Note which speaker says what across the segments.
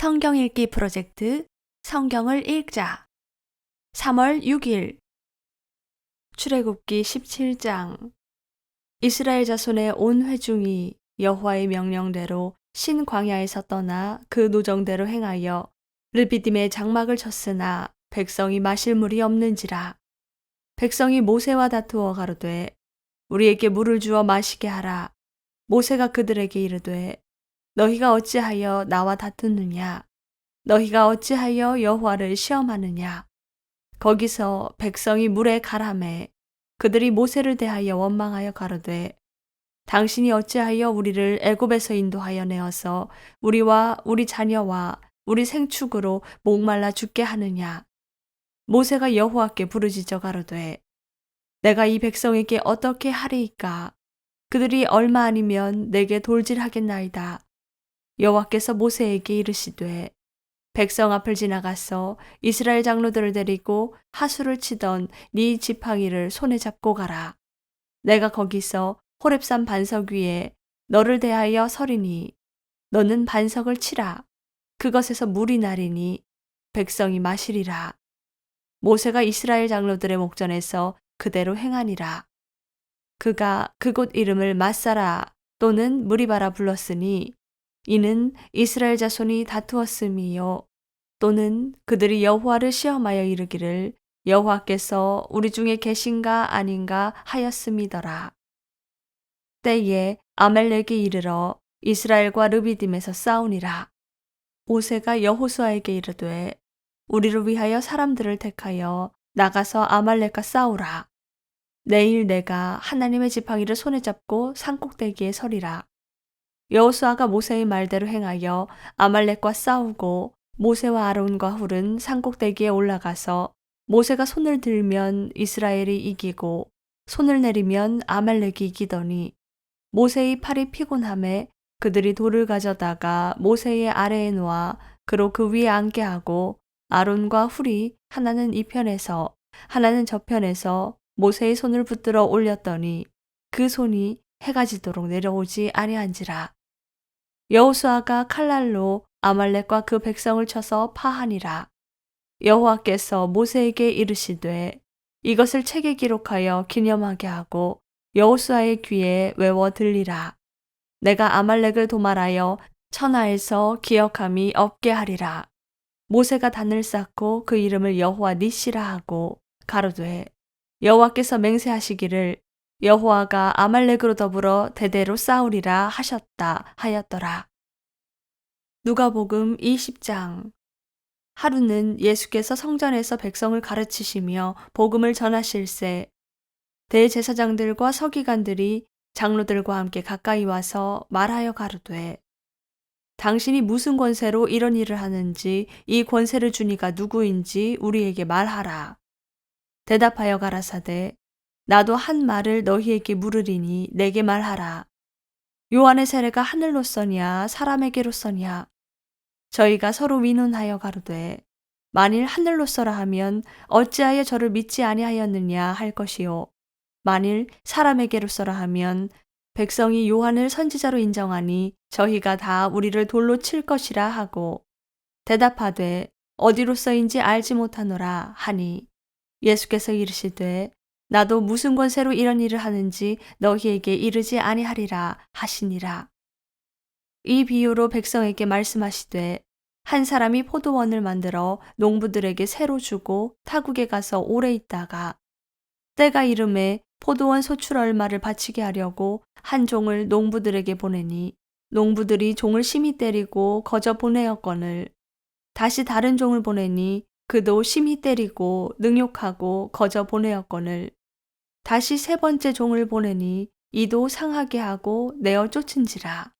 Speaker 1: 성경 읽기 프로젝트 성경을 읽자. 3월 6일. 출애굽기 17장. 이스라엘 자손의 온 회중이 여호와의 명령대로 신 광야에서 떠나 그 노정대로 행하여 르비딤의 장막을 쳤으나 백성이 마실 물이 없는지라. 백성이 모세와 다투어 가로되 우리에게 물을 주어 마시게 하라. 모세가 그들에게 이르되 너희가 어찌하여 나와 다투느냐? 너희가 어찌하여 여호와를 시험하느냐? 거기서 백성이 물에 가라매 그들이 모세를 대하여 원망하여 가로되 당신이 어찌하여 우리를 애굽에서 인도하여 내어서 우리와 우리 자녀와 우리 생축으로 목말라 죽게 하느냐? 모세가 여호와께 부르짖어 가로되 내가 이 백성에게 어떻게 하리이까? 그들이 얼마 아니면 내게 돌질하겠나이다. 여호와께서 모세에게 이르시되 백성 앞을 지나가서 이스라엘 장로들을 데리고 하수를 치던 네 지팡이를 손에 잡고 가라. 내가 거기서 호렙산 반석 위에 너를 대하여 서리니 너는 반석을 치라. 그것에서 물이 나리니 백성이 마시리라. 모세가 이스라엘 장로들의 목전에서 그대로 행하니라. 그가 그곳 이름을 마사라 또는 무리바라 불렀으니 이는 이스라엘 자손이 다투었음이요 또는 그들이 여호와를 시험하여 이르기를 여호와께서 우리 중에 계신가 아닌가 하였음이더라. 때에 아멜렉이 이르러 이스라엘과 르비딤에서 싸우니라. 모세가 여호수아에게 이르되 우리를 위하여 사람들을 택하여 나가서 아말렉과 싸우라. 내일 내가 하나님의 지팡이를 손에 잡고 산꼭대기에 서리라. 여호수아가 모세의 말대로 행하여 아말렉과 싸우고 모세와 아론과 훌은 산꼭대기에 올라가서 모세가 손을 들면 이스라엘이 이기고 손을 내리면 아말렉이 이기더니 모세의 팔이 피곤함에 그들이 돌을 가져다가 모세의 아래에 놓아 그로 그 위에 앉게 하고 아론과 훌이 하나는 이 편에서 하나는 저 편에서 모세의 손을 붙들어 올렸더니 그 손이 해가 지도록 내려오지 아니한지라 여호수아가 칼날로 아말렉과 그 백성을 쳐서 파하니라. 여호와께서 모세에게 이르시되 이것을 책에 기록하여 기념하게 하고 여호수아의 귀에 외워 들리라. 내가 아말렉을 도말하여 천하에서 기억함이 없게 하리라. 모세가 단을 쌓고 그 이름을 여호와 니시라 하고 가로되 여호와께서 맹세하시기를 여호와가 아말렉으로 더불어 대대로 싸우리라 하셨다 하였더라. 누가복음 20장 하루는 예수께서 성전에서 백성을 가르치시며 복음을 전하실세 대제사장들과 서기관들이 장로들과 함께 가까이 와서 말하여 가로되 당신이 무슨 권세로 이런 일을 하는지 이 권세를 주니가 누구인지 우리에게 말하라. 대답하여 가라사대 나도 한 말을 너희에게 물으리니 내게 말하라. 요한의 세례가 하늘로서냐 사람에게로서냐 저희가 서로 위논하여 가로되 만일 하늘로서라 하면 어찌하여 저를 믿지 아니하였느냐 할 것이요 만일 사람에게로서라 하면 백성이 요한을 선지자로 인정하니 저희가 다 우리를 돌로 칠 것이라 하고 대답하되 어디로서인지 알지 못하노라 하니 예수께서 이르시되 나도 무슨 권세로 이런 일을 하는지 너희에게 이르지 아니하리라 하시니라. 이 비유로 백성에게 말씀하시되 한 사람이 포도원을 만들어 농부들에게 새로 주고 타국에 가서 오래 있다가 때가 이름에 포도원 소출 얼마를 바치게 하려고 한 종을 농부들에게 보내니 농부들이 종을 심히 때리고 거저 보내었거늘 다시 다른 종을 보내니 그도 심히 때리고 능욕하고 거저 보내었거늘 다시 세 번째 종을 보내니 이도 상하게 하고 내어 쫓은지라.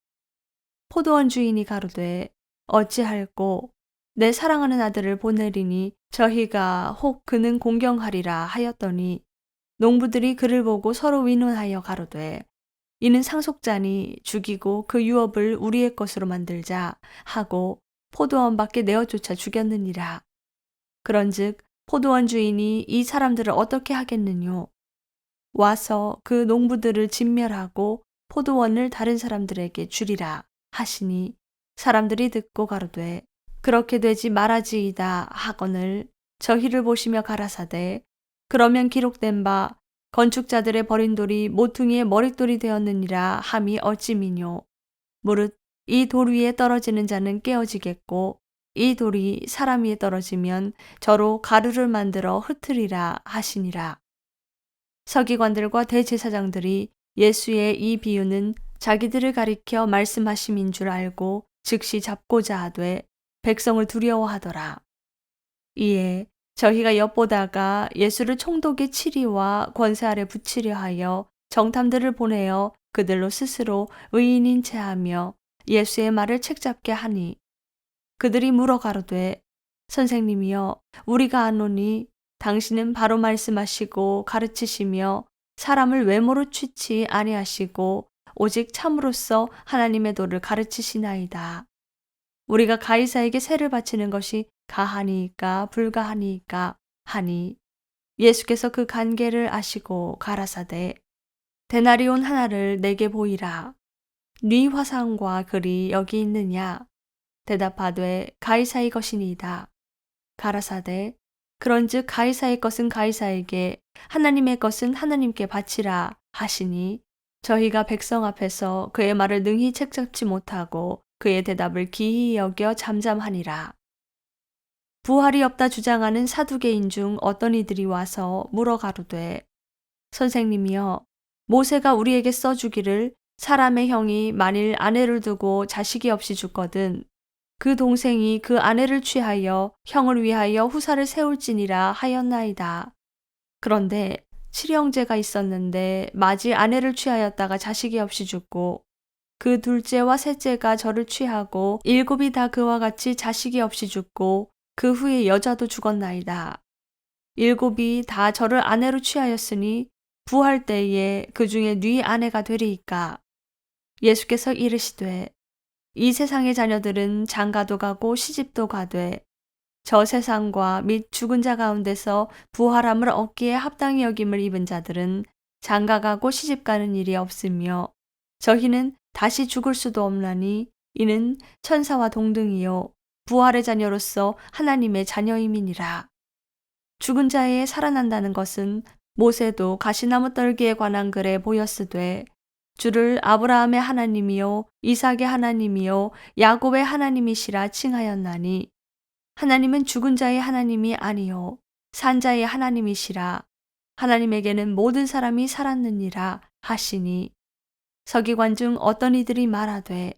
Speaker 1: 포도원 주인이 가로되 어찌할꼬 내 사랑하는 아들을 보내리니 저희가 혹 그는 공경하리라 하였더니 농부들이 그를 보고 서로 위논하여 가로되 이는 상속자니 죽이고 그 유업을 우리의 것으로 만들자 하고 포도원 밖에 내어 쫓아 죽였느니라. 그런즉 포도원 주인이 이 사람들을 어떻게 하겠느뇨? 와서 그 농부들을 진멸하고 포도원을 다른 사람들에게 주리라 하시니 사람들이 듣고 가로되 그렇게 되지 말아지이다 하거늘 저희를 보시며 가라사대 그러면 기록된 바 건축자들의 버린 돌이 모퉁이의 머릿돌이 되었느니라 함이 어찌미뇨 무릇 이 돌 위에 떨어지는 자는 깨어지겠고 이 돌이 사람 위에 떨어지면 저로 가루를 만들어 흩으리라 하시니라. 서기관들과 대제사장들이 예수의 이 비유는 자기들을 가리켜 말씀하심인 줄 알고 즉시 잡고자 하되 백성을 두려워하더라. 이에 저희가 엿보다가 예수를 총독의 치리와 권세 아래 붙이려 하여 정탐들을 보내어 그들로 스스로 의인인 체하며 예수의 말을 책잡게 하니 그들이 물어 가로되 선생님이여 우리가 아노니 당신은 바로 말씀하시고 가르치시며 사람을 외모로 취치 아니하시고 오직 참으로써 하나님의 도를 가르치시나이다. 우리가 가이사에게 세를 바치는 것이 가하니까 불가하니까 하니 예수께서 그 관계를 아시고 가라사대 데나리온 하나를 내게 보이라. 네 화상과 글이 여기 있느냐? 대답하되 가이사의 것이니이다. 가라사대 그런즉 가이사의 것은 가이사에게 하나님의 것은 하나님께 바치라 하시니 저희가 백성 앞에서 그의 말을 능히 책잡지 못하고 그의 대답을 기히 여겨 잠잠하니라. 부활이 없다 주장하는 사두개인 중 어떤 이들이 와서 물어 가로되 선생님이여 모세가 우리에게 써주기를 사람의 형이 만일 아내를 두고 자식이 없이 죽거든 그 동생이 그 아내를 취하여 형을 위하여 후사를 세울지니라 하였나이다. 그런데 칠형제가 있었는데 마지 아내를 취하였다가 자식이 없이 죽고 그 둘째와 셋째가 저를 취하고 일곱이 다 그와 같이 자식이 없이 죽고 그 후에 여자도 죽었나이다. 일곱이 다 저를 아내로 취하였으니 부할 때에 그 중에 네 아내가 되리이까. 예수께서 이르시되 이 세상의 자녀들은 장가도 가고 시집도 가되 저 세상과 및 죽은 자 가운데서 부활함을 얻기에 합당히 여김을 입은 자들은 장가 가고 시집 가는 일이 없으며 저희는 다시 죽을 수도 없나니 이는 천사와 동등이요 부활의 자녀로서 하나님의 자녀임이니라. 죽은 자에 살아난다는 것은 모세도 가시나무 떨기에 관한 글에 보였으되 주를 아브라함의 하나님이요 이삭의 하나님이요 야곱의 하나님이시라 칭하였나니 하나님은 죽은 자의 하나님이 아니요 산 자의 하나님이시라. 하나님에게는 모든 사람이 살았느니라 하시니. 서기관 중 어떤 이들이 말하되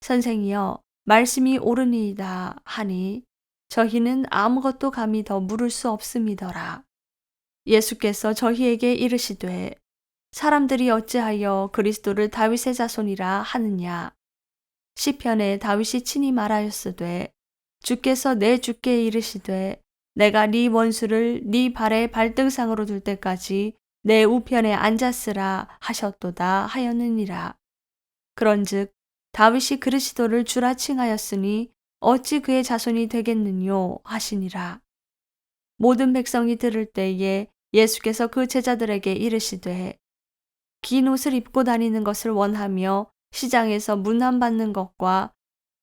Speaker 1: 선생이여 말씀이 옳으니이다 하니 저희는 아무것도 감히 더 물을 수 없음이더라. 예수께서 저희에게 이르시되 사람들이 어찌하여 그리스도를 다윗의 자손이라 하느냐 시편에 다윗이 친히 말하였으되 주께서 내 주께 이르시되 내가 네 원수를 네 발의 발등상으로 둘 때까지 내 우편에 앉았으라 하셨도다 하였느니라. 그런즉 다윗이 그리스도를 주라 칭하였으니 어찌 그의 자손이 되겠느뇨 하시니라. 모든 백성이 들을 때에 예수께서 그 제자들에게 이르시되 긴 옷을 입고 다니는 것을 원하며 시장에서 문안받는 것과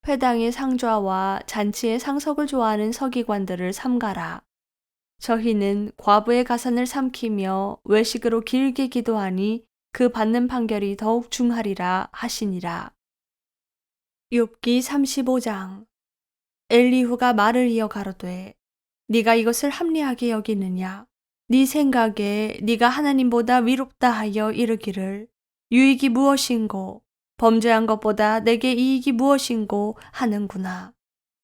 Speaker 1: 회당의 상좌와 잔치의 상석을 좋아하는 서기관들을 삼가라. 저희는 과부의 가산을 삼키며 외식으로 길게 기도하니 그 받는 판결이 더욱 중하리라 하시니라. 욥기 35장 엘리후가 말을 이어 가로되 네가 이것을 합리하게 여기느냐 네 생각에 네가 하나님보다 위롭다 하여 이르기를 유익이 무엇인고 범죄한 것보다 내게 이익이 무엇인고 하는구나.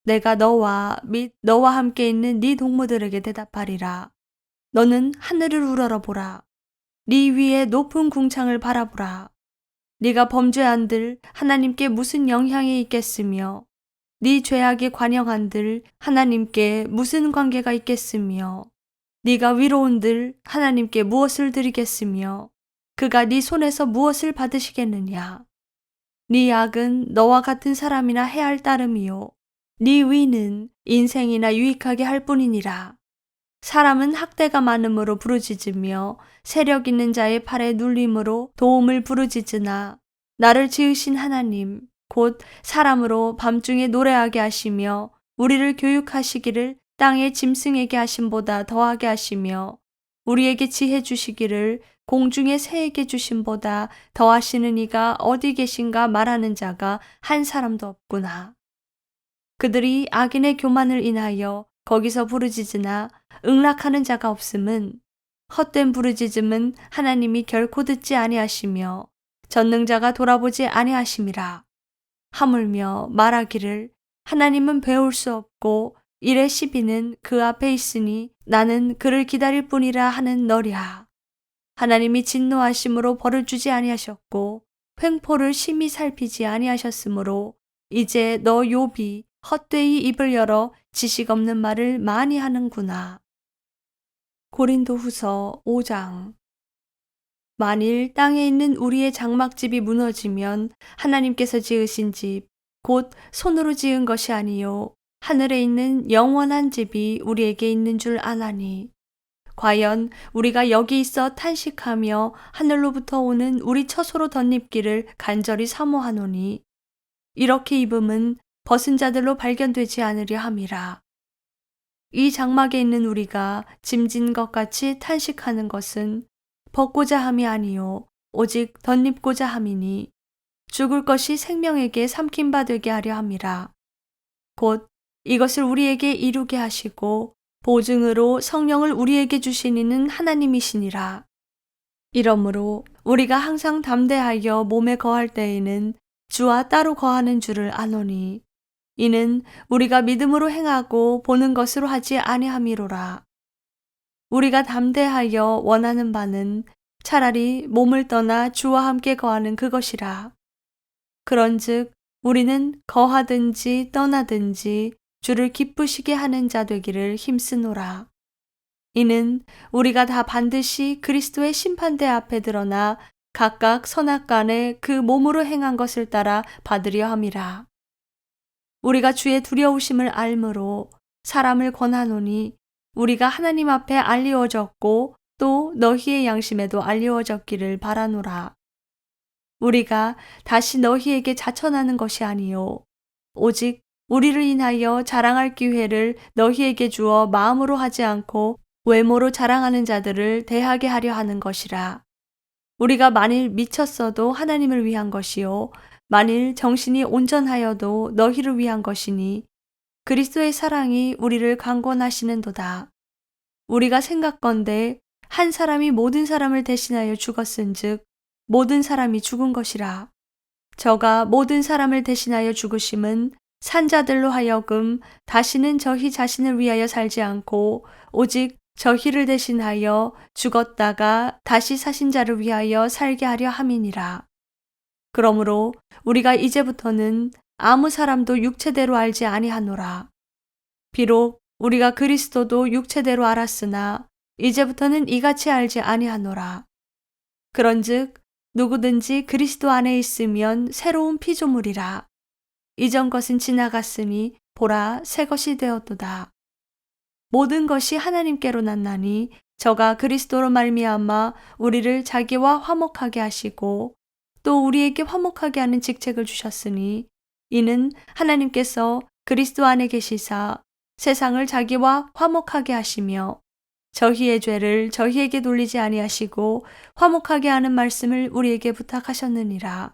Speaker 1: 내가 너와 및 너와 함께 있는 네 동무들에게 대답하리라. 너는 하늘을 우러러 보라. 네 위에 높은 궁창을 바라보라. 네가 범죄한들 하나님께 무슨 영향이 있겠으며 네 죄악에 관영한들 하나님께 무슨 관계가 있겠으며 네가 위로운들 하나님께 무엇을 드리겠으며 그가 네 손에서 무엇을 받으시겠느냐 네 악은 너와 같은 사람이나 해할 따름이요. 네 위는 인생이나 유익하게 할 뿐이니라. 사람은 학대가 많음으로 부르짖으며 세력 있는 자의 팔에 눌림으로 도움을 부르짖으나 나를 지으신 하나님 곧 사람으로 밤중에 노래하게 하시며 우리를 교육하시기를 땅의 짐승에게 하심보다 더하게 하시며 우리에게 지혜 주시기를 공중의 새에게 주심보다 더하시는 이가 어디 계신가 말하는 자가 한 사람도 없구나. 그들이 악인의 교만을 인하여 거기서 부르짖으나 응락하는 자가 없음은 헛된 부르짖음은 하나님이 결코 듣지 아니하시며 전능자가 돌아보지 아니하심이라. 하물며 말하기를 하나님은 배울 수 없고 일의 시비는 그 앞에 있으니 나는 그를 기다릴 뿐이라 하는 너랴. 하나님이 진노하심으로 벌을 주지 아니하셨고 횡포를 심히 살피지 아니하셨으므로 이제 너 욥이 헛되이 입을 열어 지식 없는 말을 많이 하는구나. 고린도 후서 5장 만일 땅에 있는 우리의 장막집이 무너지면 하나님께서 지으신 집, 곧 손으로 지은 것이 아니요 하늘에 있는 영원한 집이 우리에게 있는 줄 아나니 과연 우리가 여기 있어 탄식하며 하늘로부터 오는 우리 처소로 덧입기를 간절히 사모하노니 이렇게 입음은 벗은 자들로 발견되지 않으려 함이라. 이 장막에 있는 우리가 짐진 것 같이 탄식하는 것은 벗고자 함이 아니요 오직 덧입고자 함이니 죽을 것이 생명에게 삼킨 바 되게 하려 함이라. 곧 이것을 우리에게 이루게 하시고 보증으로 성령을 우리에게 주시니는 하나님이시니라. 이러므로 우리가 항상 담대하여 몸에 거할 때에는 주와 따로 거하는 줄을 아노니 이는 우리가 믿음으로 행하고 보는 것으로 하지 아니함이로라. 우리가 담대하여 원하는 바는 차라리 몸을 떠나 주와 함께 거하는 그것이라. 그런즉 우리는 거하든지 떠나든지 주를 기쁘시게 하는 자 되기를 힘쓰노라. 이는 우리가 다 반드시 그리스도의 심판대 앞에 드러나 각각 선악간에 그 몸으로 행한 것을 따라 받으려 함이라. 우리가 주의 두려우심을 알므로 사람을 권하노니 우리가 하나님 앞에 알리워졌고 또 너희의 양심에도 알리워졌기를 바라노라. 우리가 다시 너희에게 자천하는 것이 아니요 오직 우리를 인하여 자랑할 기회를 너희에게 주어 마음으로 하지 않고 외모로 자랑하는 자들을 대하게 하려 하는 것이라. 우리가 만일 미쳤어도 하나님을 위한 것이요 만일 정신이 온전하여도 너희를 위한 것이니 그리스도의 사랑이 우리를 강권하시는도다. 우리가 생각건대 한 사람이 모든 사람을 대신하여 죽었은즉 모든 사람이 죽은 것이라. 저가 모든 사람을 대신하여 죽으심은 산자들로 하여금 다시는 저희 자신을 위하여 살지 않고 오직 저희를 대신하여 죽었다가 다시 사신 자를 위하여 살게 하려 함이니라. 그러므로 우리가 이제부터는 아무 사람도 육체대로 알지 아니하노라. 비록 우리가 그리스도도 육체대로 알았으나 이제부터는 이같이 알지 아니하노라. 그런즉 누구든지 그리스도 안에 있으면 새로운 피조물이라. 이전 것은 지나갔으니 보라 새 것이 되었도다. 모든 것이 하나님께로 났나니 저가 그리스도로 말미암아 우리를 자기와 화목하게 하시고 또 우리에게 화목하게 하는 직책을 주셨으니 이는 하나님께서 그리스도 안에 계시사 세상을 자기와 화목하게 하시며 저희의 죄를 저희에게 돌리지 아니하시고 화목하게 하는 말씀을 우리에게 부탁하셨느니라.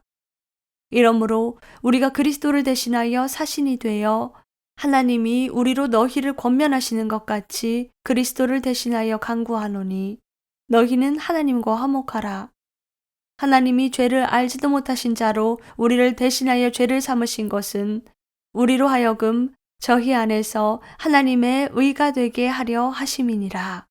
Speaker 1: 이러므로 우리가 그리스도를 대신하여 사신이 되어 하나님이 우리로 너희를 권면하시는 것 같이 그리스도를 대신하여 강구하노니 너희는 하나님과 화목하라. 하나님이 죄를 알지도 못하신 자로 우리를 대신하여 죄를 삼으신 것은 우리로 하여금 저희 안에서 하나님의 의가 되게 하려 하심이니라.